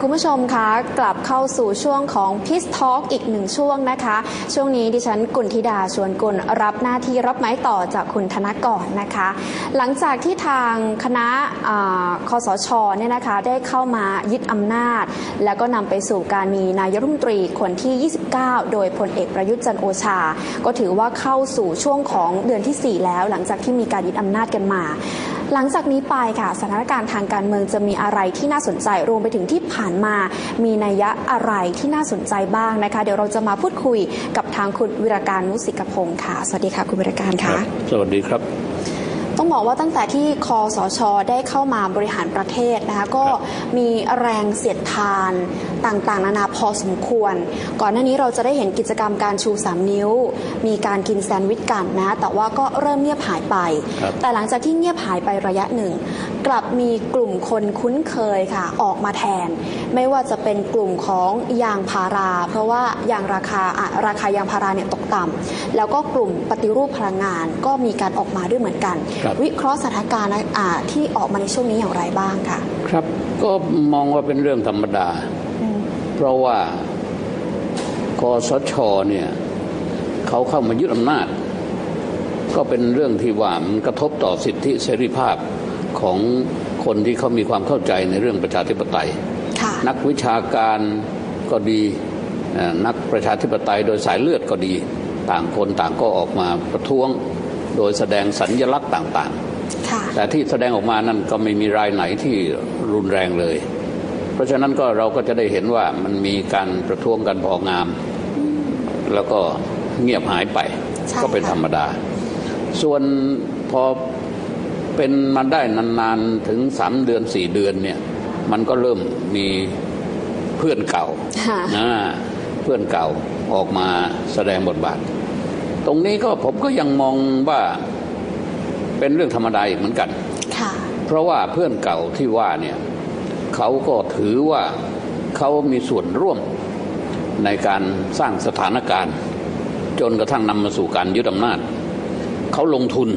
คุณผู้ชมคะกลับเข้าสู่ช่วงของพิสทอ l อีกหนึ่งช่วงนะคะ ช่วงนี้ดิฉันกุลธิดาชวนกุลรับหน้าที่รับไม้ต่อจากคุณธนกรนะคะ หลังจากที่ทางคณะคอสชเนี่ยนะคะได้เข้ามายึดอำนาจ แล้วก็นำไปสู่การมีนายรัฐมนตรีคนที่ 29 โดยพลเอกประยุทธ์จันโอชา ก็ถือว่าเข้าสู่ช่วงของเดือนทีสี่4 แล้ว หลังจากที่มีการยึดอำนาจกันมาหลังจากนี้ไปค่ะสถานการณ์ทางการเมืองจะมีอะไรที่น่าสนใจรวมไปถึงที่ผ่านมา มีนัยยะอะไรที่น่าสนใจบ้างนะคะ เดี๋ยวเราจะมาพูดคุยกับทางคุณวิราการมุสิกพงศ์ค่ะ สวัสดีค่ะคุณวิราการค่ะ สวัสดีครับ ต้องบอกว่าตั้งแต่ที่คอสช ได้เข้ามาบริหารประเทศนะคะก็มีแรงเสียดทานต่างๆ นานาพอสมควร ก่อนหน้านี้เราจะได้เห็นกิจกรรมการชู 3 นิ้ว มีการกินแซนด์วิชกันนะแต่ว่าก็เริ่มเงียบหายไปครับแต่หลังจากที่เงียบหายไประยะหนึ่ง กลับมีกลุ่มคนคุ้นเคยค่ะออกมาแทน ไม่ว่าจะเป็นกลุ่มของยางพารา เพราะว่ายางราคาอะราคายางพาราเนี่ยตกต่ำแล้วก็กลุ่มปฏิรูปพลังงานก็มีการออกมาด้วยเหมือนกันครับวิเคราะห์สถานการณ์อ่าที่ออกมาในช่วงนี้อย่างไรบ้างค่ะ ครับก็มองว่าเป็นเรื่องธรรมดา เพราะว่าคอสชเนี่ยเขาเข้ามายึดอำนาจ ก็เป็นเรื่องที่ว่ามันกระทบต่อสิทธิเสรีภาพของคนที่เขามีความเข้าใจในเรื่องประชาธิปไตยค่ะนักวิชาการก็ดีเอ่อนักประชาธิปไตยโดยสายเลือดก็ดี ต่างคนต่างก็ออกมาประท้วง โดยแสดงสัญญลักษณ์ต่างๆค่ะแต่ที่แสดงออกมานั้นก็ไม่มีรายไหนที่รุนแรงเลย เพราะฉะนั้นก็เราก็จะได้เห็นว่ามันมีการประท้วงกันพองาม แล้วก็เงียบหายไปใช่ก็เป็นค่ะธรรมดา ส่วนพอเป็นมาได้นานๆถึงสามเดือนสี่เดือนเนี่ยมันก็เริ่มมีเพื่อนเก่าค่ะอ่าเพื่อนเก่าออกมาแสดงบทบาท ตรงนี้ก็ผมก็ยังมองว่าเป็นเรื่องธรรมดาอีกเหมือนกันค่ะเพราะว่าเพื่อนเก่าที่ว่าเนี่ยเขาก็ถือว่าเขามีส่วนร่วมในการสร้างสถานการณ์ จนกระทั่งนำมาสู่การยึดอำนาจ เขาลงทุน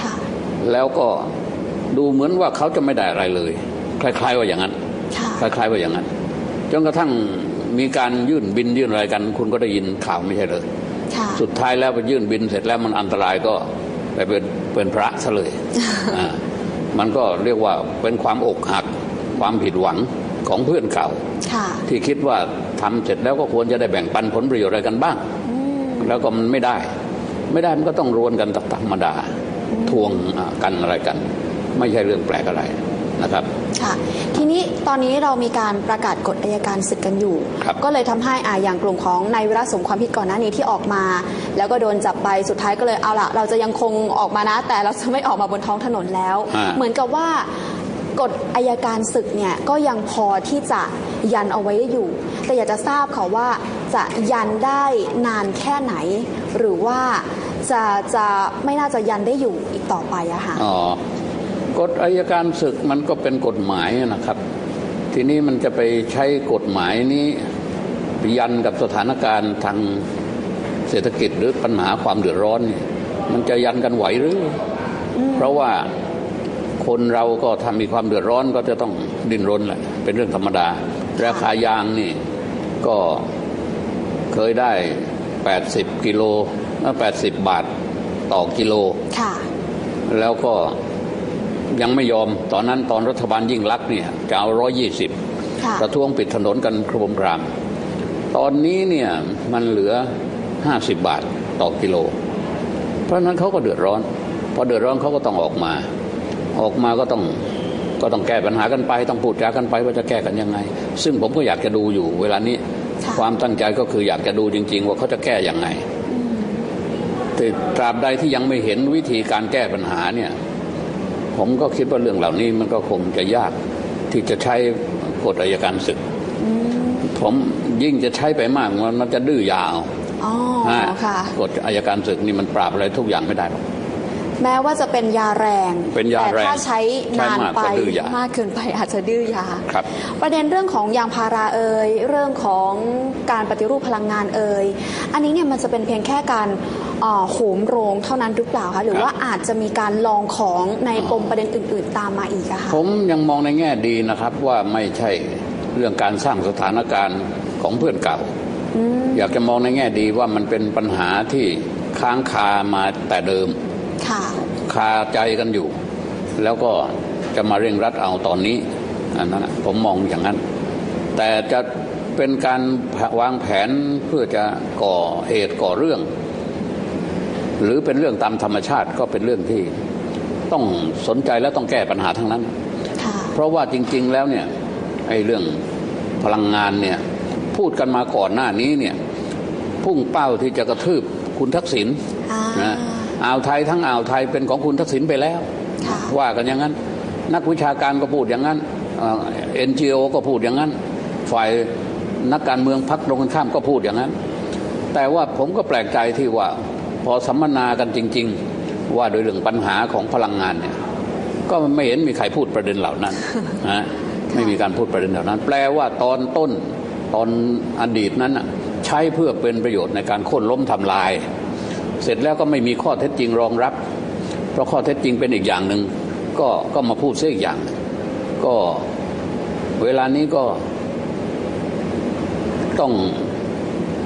ค่ะแล้วก็ดูเหมือนว่าเขาจะไม่ได้อะไรเลย คล้ายๆว่าอย่างนั้นค่ะคล้าย ๆ ว่าอย่างนั้น จนกระทั่งมีการยื่นบินยื่นอะไรกัน คุณก็ได้ยินข่าวไม่ใช่เลยค่ะ สุดท้ายแล้วไปยื่นบินเสร็จแล้วมันอันตรายก็ไปเป็นเป็นพระซะเลยอ่ามันก็เรียกว่าเป็นความอกหักความผิดหวังของเพื่อนเก่าค่ะที่คิดว่าทำเสร็จแล้วก็ควรจะได้แบ่งปันผลประโยชน์อะไรกันบ้างอืมแล้วก็มันไม่ได้ ไม่ได้มันก็ต้องรวนกันธรรมดาทวงอ่ากันอะไรกัน ไม่ใช่เรื่องแปลกอะไรนะครับ ค่ะ ทีนี้ตอนนี้เรามีการประกาศกฎอายการศึกกันอยู่ ครับก็เลยทำให้อ่าอย่างกลุ่มของนายวิรัตสมความผิดก่อนหน้านี้ที่ออกมา แล้วก็โดนจับไปสุดท้ายก็เลยเอาละเราจะยังคงออกมานะ แต่เราจะไม่ออกมาบนท้องถนนแล้ว อ่า เหมือนกับว่ากฎอายการศึกเนี่ยก็ยังพอที่จะยันเอาไว้ได้อยู่ แต่อยากจะทราบค่ะว่าจะยันได้นานแค่ไหน หรือว่าจะจะไม่น่าจะยันได้อยู่อีกต่อไปอะค่ะ อ๋อ กฎอายการศึกมันก็เป็นกฎหมายนะครับ ทีนี้มันจะไปใช้กฎหมายนี้ยันกับสถานการณ์ทางเศรษฐกิจหรือปัญหาความเดือดร้อนเนี่ยมันจะยันกันไหวหรืออเพราะว่าคนเราก็ถ้ามีความเดือดร้อนก็จะต้องดิ้นรนแหละเป็นเรื่องธรรมดา ราคายางนี่ก็เคยได้ 80 กิโลเอ่อ80 บาทต่อกิโลค่ะแล้วก็ ยังไม่ยอมตอนนั้นตอนรัฐบาลยิ่งลักษณ์เนี่ยจะเอาร้อยี่สิบค่ะประท้วงปิดถนนกันโครมคราม ตอนนี้เนี่ยมันเหลือห้าสิบบาทต่อกิโล เพราะฉะนั้นเขาก็เดือดร้อน พอเดือดร้อนเขาก็ต้องออกมา ออกมาก็ต้องก็ต้องแก้ปัญหากันไปต้องพูดจากันไปว่าจะแก้กันยังไง ซึ่งผมก็อยากจะดูอยู่ เวลานี้ค่ะความตั้งใจก็คืออยากจะดูจริง ๆ ว่าเขาจะแก้ยังไงแต่ตราบใดที่ยังไม่เห็นวิธีการแก้ปัญหาเนี่ย ผมก็คิดว่าเรื่องเหล่านี้มันก็คงจะยากที่จะใช้กฎอายการศึก ผมยิ่งจะใช้ไปมากมันมันจะดื้อยาวอ๋อฮะค่ะกฎอายการศึกนี่มันปราบอะไรทุกอย่างไม่ได้หรอกแม้ว่าจะเป็นยาแรงเป็นยาแรงแต่ถ้าใช้นานใช้มากไปก็ดื้อยามากเกินไปอาจจะดื้อยาครับประเด็นเรื่องของยางพาราเอ่ยเรื่องของการปฏิรูปพลังงานเอ่ยอันนี้เนี่ยมันจะเป็นเพียงแค่การเอ่อ โหมโรงเท่านั้นหรือเปล่าคะหรือว่าอาจจะมีการลองของในปมประเด็นอื่น ๆ ตามมาอีกอะค่ะผมยังมองในแง่ดีนะครับว่าไม่ใช่เรื่องการสร้างสถานการณ์ของเพื่อนเก่า อยากจะมองในแง่ดีว่ามันเป็นปัญหาที่ค้างคามาแต่เดิมค่ะคาใจกันอยู่ แล้วก็จะมาเร่งรัดเอาตอนนี้อันนั้นน่ะผมมองอย่างนั้น แต่จะเป็นการวางแผนเพื่อจะก่อเหตุก่อเรื่อง หรือเป็นเรื่องตามธรรมชาติก็เป็นเรื่องที่ต้องสนใจและต้องแก้ปัญหาทั้งนั้นค่ะเพราะว่าจริง ๆ แล้วเนี่ยไอ้เรื่องพลังงานเนี่ยพูดกันมาก่อนหน้านี้เนี่ยพุ่งเป้าที่จะกระทืบคุณทักษิณอ่านะอ่าวไทยทั้งอ่าวไทยเป็นของคุณทักษิณไปแล้วค่ะว่ากันอย่างนั้น นักวิชาการก็พูดอย่างนั้นเอ็นจีโอก็พูดอย่างนั้น ฝ่ายนักการเมืองพักตรงกันข้ามก็พูดอย่างนั้น แต่ว่าผมก็แปลกใจที่ว่า พอสัมมนากันจริง ๆ ว่าโดยเรื่องปัญหาของพลังงานเนี่ยก็ไม่เห็นมีใครพูดประเด็นเหล่านั้นนะไม่มีการพูดประเด็นเหล่านั้น แปลว่าตอนต้นตอนอดีตนั้นน่ะใช้เพื่อเป็นประโยชน์ในการโค่นล้มทำลาย เสร็จแล้วก็ไม่มีข้อเท็จจริงรองรับ เพราะข้อเท็จจริงเป็นอีกอย่างหนึ่งก็ก็มาพูดเสียอีกอย่างหนึ่งก็เวลานี้ก็ต้อง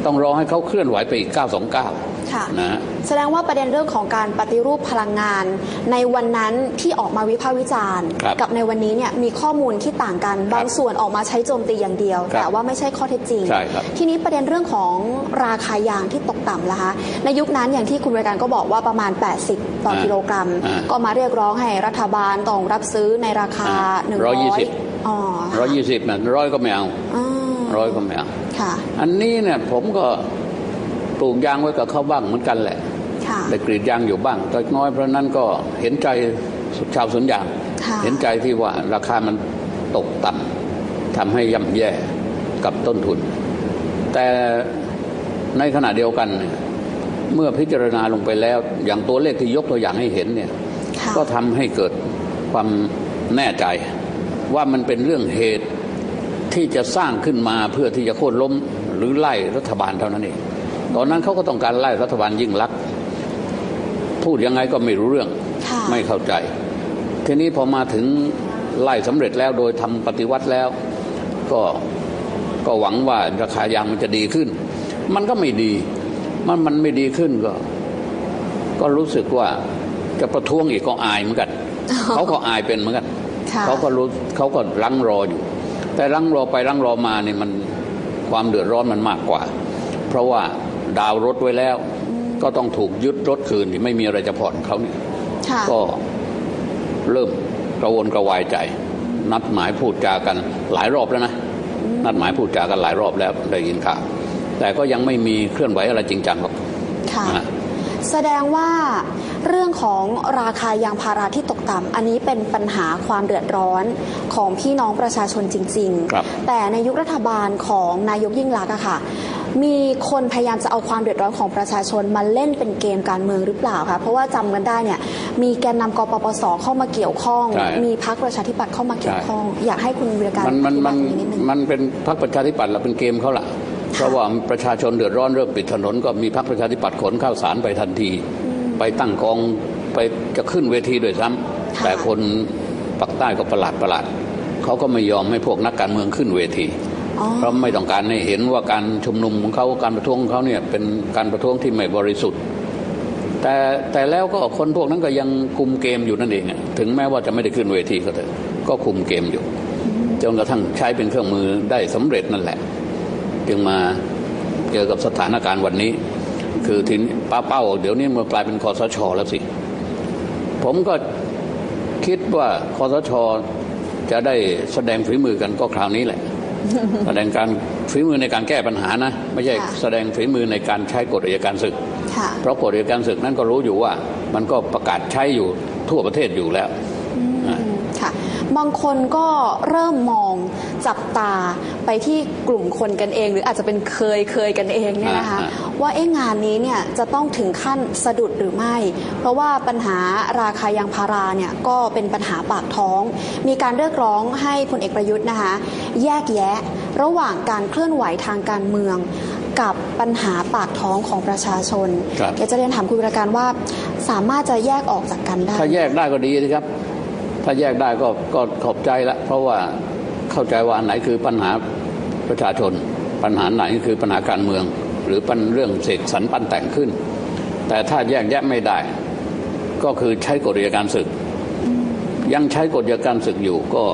ต้องรอให้เขาเคลื่อนไหวไปอีก 929 ค่ะนะฮะแสดงว่าประเด็นเรื่องของการปฏิรูปพลังงาน ในวันนั้นที่ออกมาวิพากษ์วิจารณ์ครับกับในวันนี้เนี่ยมีข้อมูลที่ต่างกันบางส่วนออกมาใช้โจมตีอย่างเดียวครับแต่ว่าไม่ใช่ข้อเท็จจริงใช่ครับทีนี้ประเด็นเรื่องของราคายางที่ตกต่ำละคะในยุคนั้นอย่างที่คุณบริการก็บอกว่าประมาณ 80 ต่อกิโลกรัมอ่าก็มาเรียกร้องให้รัฐบาลต้องรับซื้อในราคาอ่า100 120อ๋อร้อยยี่สิบนะร้อยก็ไม่เอาอ๋อร้อยก็ไม่เอาค่ะอันนี้เนี่ยผมก็ ปลูกยางไว้กับเขาบ้างเหมือนกันแหละค่ะแต่กรีดยางอยู่บ้างแต่น้อยเพราะนั้นก็เห็นใจชาวสวนยางค่ะเห็นใจที่ว่าราคามันตกต่ำทำให้ย่ำแย่กับต้นทุน แต่ในขณะเดียวกันเนี่ยเมื่อพิจารณาลงไปแล้ว อย่างตัวเลขที่ยกตัวอย่างให้เห็นเนี่ยค่ะก็ทำให้เกิดความแน่ใจ ว่ามันเป็นเรื่องเหตุที่จะสร้างขึ้นมาเพื่อที่จะโค่นล้มหรือไล่รัฐบาลเท่านั้นเอง ตอนนั้นเขาก็ต้องการไล่รัฐบาลยิ่งลักษณ์พูดยังไงก็ไม่รู้เรื่องค่ะไม่เข้าใจ ทีนี้พอมาถึงไล่สำเร็จแล้วโดยทำปฏิวัติแล้ว ก็ก็หวังว่าราคายางมันจะดีขึ้น มันก็ไม่ดีมันมันไม่ดีขึ้นก็ ก็รู้สึกว่าจะประท้วงอีกก็อายเหมือนกันเขาก็อายเป็นเหมือนกันค่ะเขาก็รู้เขาก็รังรออยู่ แต่รังรอไปรังรอมาเนี่ยมันความเดือดร้อนมันมากกว่า เพราะว่า ดาวน์รถไว้แล้ว ก็ต้องถูกยึดรถคืนที่ไม่มีอะไรจะผ่อนเขาเนี่ยค่ะก็เริ่มกระวนกระวายใจ นัดหมายพูดจากันหลายรอบแล้วนะนัดหมายพูดจากันหลายรอบแล้วได้ยินข่าวแต่ก็ยังไม่มีเคลื่อนไหวอะไรจริงจังหรอกค่ะนะแสดงว่าเรื่องของราคายางพาราที่ตกต่ำอันนี้เป็นปัญหาความเดือดร้อนของพี่น้องประชาชนจริงครับๆแต่ในยุครัฐบาลของนายกยิ่งลักษณ์อะค่ะ มีคนพยายามจะเอาความเดือดร้อนของประชาชนมาเล่นเป็นเกมการเมืองหรือเปล่าคะเพราะว่าจำกันได้เนี่ยมีแกนนำกปปสเข้ามาเกี่ยวข้องใช่มีพรรคประชาธิปัตย์เข้ามาเกี่ยวข้อง อยากให้คุณวิรการมันมันอธิมับายนตรงนี้นิดนึงมันเป็นพรรคประชาธิปัตย์เราเป็นเกมเขาล่ะเพราะว่าประชาชนเดือดร้อนเริ่มปิดถนนก็มีพรรคประชาธิปัตย์ขนข้าวสารไปทันที ไปตั้งกองไปจะขึ้นเวทีด้วยซ้ำค่ะแต่คนปักใต้ก็ประหลาดประหลาดเขาก็ไม่ยอมให้พวกนักการเมืองขึ้นเวทีอ๋อ เพราะไม่ต้องการให้เห็นว่าการชุมนุมของเขาการประท้วงของเขาเนี่ยเป็นการประท้วงที่ไม่บริสุทธิ์ แต่แต่แล้วก็คนพวกนั้นก็ยังคุมเกมอยู่นั่นเองอะถึงแม้ว่าจะไม่ได้ขึ้นเวทีก็เถอะก็คุมเกมอยู่จนกระทั่งใช้เป็นเครื่องมือได้สำเร็จนั่นแหละ จึงมาเจอกับสถานการณ์วันนี้ คือทีนี้ป้าเป้า เดี๋ยวนี้มันกลายเป็นคอสชแล้วสิ ผมก็คิดว่าคอสชจะได้แสดงฝีมือกันก็คราวนี้แหละ แสดงการฝีมือในการแก้ปัญหานะ ไม่ใช่ค่ะแสดงฝีมือในการใช้กฎอัยการศึกค่ะเพราะกฎอัยการศึกนั้นก็รู้อยู่ว่า มันก็ประกาศใช้อยู่ทั่วประเทศอยู่แล้วอืมค่ะ บางคนก็เริ่มมองจับตาไปที่กลุ่มคนกันเอง หรืออาจจะเป็นเคยเคยกันเองเนี่ยนะคะอ่าว่าเอ๊ะงานนี้เนี่ยจะต้องถึงขั้นสะดุดหรือไม่ เพราะว่าปัญหาราคายางพาราเนี่ยก็เป็นปัญหาปากท้อง มีการเรียกร้องให้พลเอกประยุทธ์นะคะ แยกแยะระหว่างการเคลื่อนไหวทางการเมืองกับปัญหาปากท้องของประชาชนครับอยากจะเรียนถามคุณวิรการว่าสามารถจะแยกออกจากกันได้ ถ้าแยกได้ก็ดีนะครับ ถ้าแยกได้ก็ก็ขอบใจละเพราะว่าเข้าใจว่าอันไหนคือปัญหาประชาชน ปัญหาไหนคือปัญหาการเมือง หรือปัญเรื่องเสกสรรปั้นแต่งขึ้น แต่ถ้าแยกแยะไม่ได้ ก็คือใช้กฎอัยการศึก ยังใช้กฎอัยการศึกอยู่ก็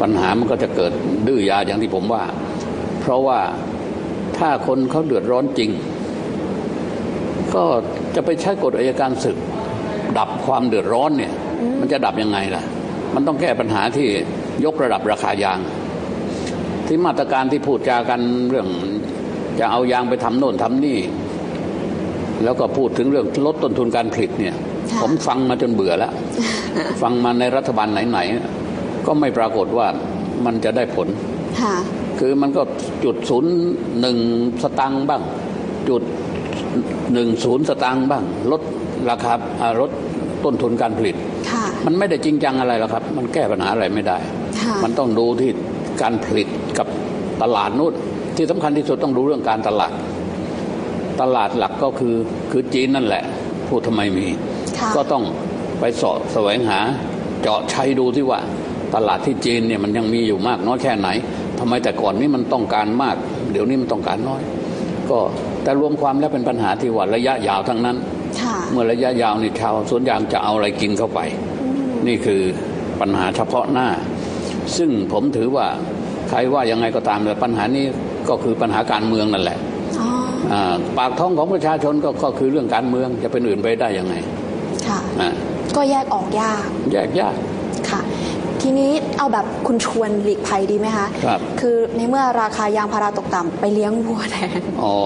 ปัญหามันก็จะเกิดดื้อยาอย่างที่ผมว่า เพราะว่าถ้าคนเขาเดือดร้อนจริง ก็จะไปใช้กฎอัยการศึก ดับความเดือดร้อนเนี่ย มันจะดับยังไงล่ะ มันต้องแก้ปัญหาที่ยกระดับราคายาง ที่มาตรการที่พูดจากันเรื่องจะเอายางไปทำโน่นทำนี่ แล้วก็พูดถึงเรื่องลดต้นทุนการผลิตเนี่ยค่ะผมฟังมาจนเบื่อแล้ว ฟังมาในรัฐบาลไหนๆ ก็ไม่ปรากฏว่ามันจะได้ผลค่ะคือมันก็จุดศูนย์หนึ่งสตังค์บ้าง จุดหนึ่งศูนย์สตังค์บ้าง ลดราคาอ่าลดต้นทุนการผลิตค่ะ มันไม่ได้จริงจังอะไรหรอกครับ มันแก้ปัญหาอะไรไม่ได้ค่ะมันต้องดูที่การผลิตกับตลาดนู่นที่สำคัญที่สุดต้องดูเรื่องการตลาด ตลาดหลักก็คือคือจีนนั่นแหละ พูดทำไมมีค่ะก็ต้องไปเสาะแสวงหา เจาะใช้ดูที่ว่า ตลาดที่จีนเนี่ยมันยังมีอยู่มากน้อยแค่ไหนทำไมแต่ก่อนนี้มันต้องการมาก เดี๋ยวนี้มันต้องการน้อย ก็แต่รวมความแล้วเป็นปัญหาที่ว่าระยะยาวทั้งนั้นค่ะเมื่อระยะยาวนี่ชาวสวนยางจะเอาอะไรกินเข้าไป นี่คือปัญหาเฉพาะหน้า ซึ่งผมถือว่าใครว่ายังไงก็ตามแต่ปัญหานี้ก็คือปัญหาการเมืองนั่นแหละอ๋ออ่าปากท้องของประชาชนก็ก็คือเรื่องการเมืองจะเป็นอื่นไปได้ยังไงค่ะอ่าก็แยกออกยาก แยกยากค่ะ ทีนี้เอาแบบคุณชวนหลีกภัยดีไหมคะครับคือในเมื่อราคายางพาราตกต่ำไปเลี้ยงวัวแทนอ๋อ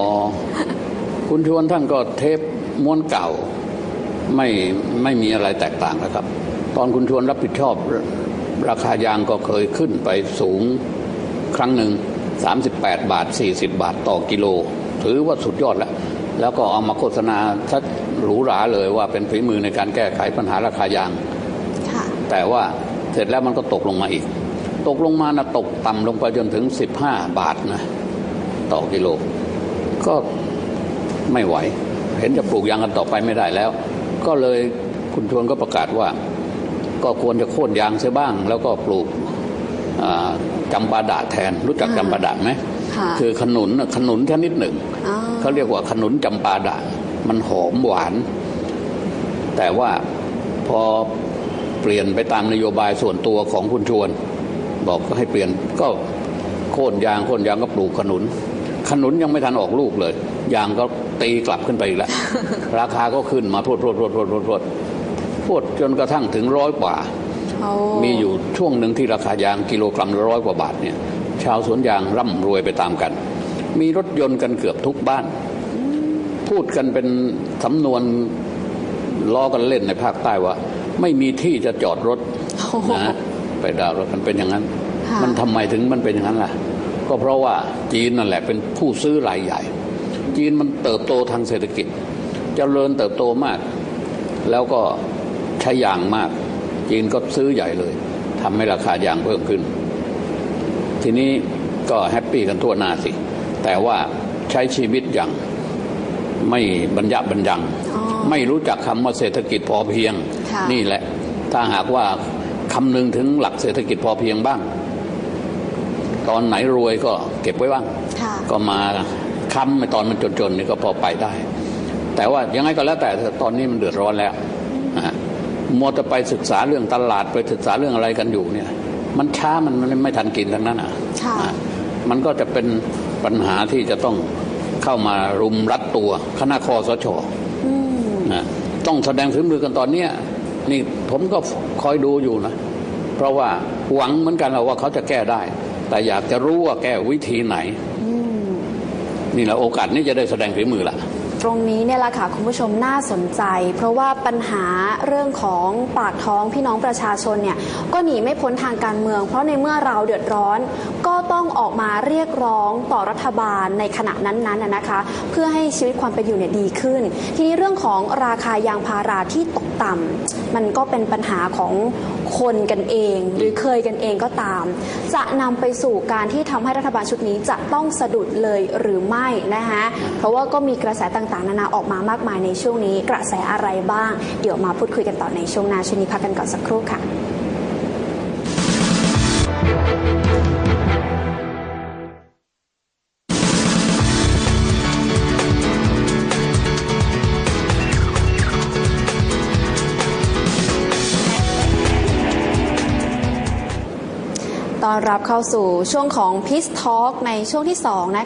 คุณชวนท่านก็เทปม้วนเก่าไม่ไม่มีอะไรแตกต่างนะครับ ตอนคุณชวนรับผิดชอบราคายางก็เคยขึ้นไปสูงครั้งหนึ่ง 38 บาท 40 บาทต่อกิโล ถือว่าสุดยอดแล้ว แล้วก็เอามาโฆษณาชัดหรูหราเลยว่าเป็นฝีมือในการแก้ไขปัญหาราคายางค่ะแต่ว่าเสร็จแล้วมันก็ตกลงมาอีก ตกลงมานะตกต่ำลงไปจนถึง 15 บาทนะต่อกิโล ก็ไม่ไหว เห็นจะปลูกยางกันต่อไปไม่ได้แล้ว ก็เลยคุณชวนก็ประกาศว่า ก็ควรจะโค่นยางเสียบ้าง แล้วก็ปลูกอ่าจำปาดะแทน รู้จักอ่าจำปาดะไหมค่ะคือขนุนน่ะขนุนชนิดหนึ่งอ๋อเขาเรียกว่าขนุนจำปาดะมันหอมหวาน แต่ว่าพอเปลี่ยนไปตามนโยบายส่วนตัวของคุณชวน บอกก็ให้เปลี่ยนก็โค่นยางโค่นยางก็ปลูกขนุน ขนุนยังไม่ทันออกลูกเลย ยางก็ตีกลับขึ้นไปอีกแล้วราคาก็ขึ้นมาพรวดพรวดพรวดพรวดพรวด พรวดพรวดจนกระทั่งถึงร้อยกว่าโอ้มีอยู่ช่วงหนึ่งที่ราคายางกิโลกรัมละร้อยกว่าบาทเนี่ยชาวสวนยางร่ำรวยไปตามกัน มีรถยนต์กันเกือบทุกบ้าน พูดกันเป็นสำนวนล้อกันเล่นในภาคใต้ว่า ไม่มีที่จะจอดรถโอ้โหนะไปดาวรถมันเป็นอย่างนั้นค่ะมันทำไมถึงมันเป็นอย่างนั้นล่ะ ก็เพราะว่าจีนนั่นแหละเป็นผู้ซื้อรายใหญ่ จีนมันเติบโตทางเศรษฐกิจจเจริญเติบโตมาก แล้วก็ ใช้ยางมาก จีนก็ซื้อใหญ่เลยทำให้ราคายางเพิ่มขึ้น ทีนี้ก็แฮปปี้กันทั่วหน้าสิ แต่ว่าใช้ชีวิตอย่างไม่บรรยะบรรยังอ๋อไม่รู้จักคำว่าเศรษฐกิจพอเพียงค่ะนี่แหละ ถ้าหากว่าคำนึงถึงหลักเศรษฐกิจพอเพียงบ้าง ตอนไหนรวยก็เก็บไว้บ้างค่ะก็มาค้ำในตอนมันจนๆนี่ก็พอไปได้ แต่ว่ายังไงก็แล้วแต่เถอะตอนนี้มันเดือดร้อนแล้วนะฮะ มัวจะไปศึกษาเรื่องตลาดไปศึกษาเรื่องอะไรกันอยู่เนี่ย มันช้ามันมันไม่ทันกินทั้งนั้นอะค่ะอะมันก็จะเป็นปัญหาที่จะต้องเข้ามารุมรัดตัวคณะคอสชอืมนะต้องแสดงฝีมือกันตอนเนี้ยนี่ผมก็คอยดูอยู่นะ เพราะว่าหวังเหมือนกันเราว่าเขาจะแก้ได้ แต่อยากจะรู้ว่าแก้วิธีไหนอืมนี่แหละโอกาสนี้จะได้แสดงฝีมือละ ตรงนี้เนี่ยแหละค่ะคุณผู้ชมน่าสนใจ เพราะว่าปัญหาเรื่องของปากท้องพี่น้องประชาชนเนี่ยก็หนีไม่พ้นทางการเมือง เพราะในเมื่อเราเดือดร้อน ก็ต้องออกมาเรียกร้องต่อรัฐบาลในขณะนั้นๆนะนะคะ เพื่อให้ชีวิตความเป็นอยู่เนี่ยดีขึ้น ทีนี้เรื่องของราคายางพาราที่ตกต่ำมันก็เป็นปัญหาของ คนกันเอง หรือเคยกันเองก็ตาม จะนำไปสู่การที่ทำให้รัฐบาลชุดนี้จะต้องสะดุดเลยหรือไม่นะคะเพราะว่าก็มีกระแสต่างๆ นานาออกมามากมายในช่วงนี้ กระแสอะไรบ้าง เดี๋ยวมาพูดคุยกันต่อในช่วงหน้าช่วงนี้พักกันก่อนสักครู่ค่ะ อนรับเข้าสู่ช่วงของ Peace Talk ในช่วงที่ 2 นะคะ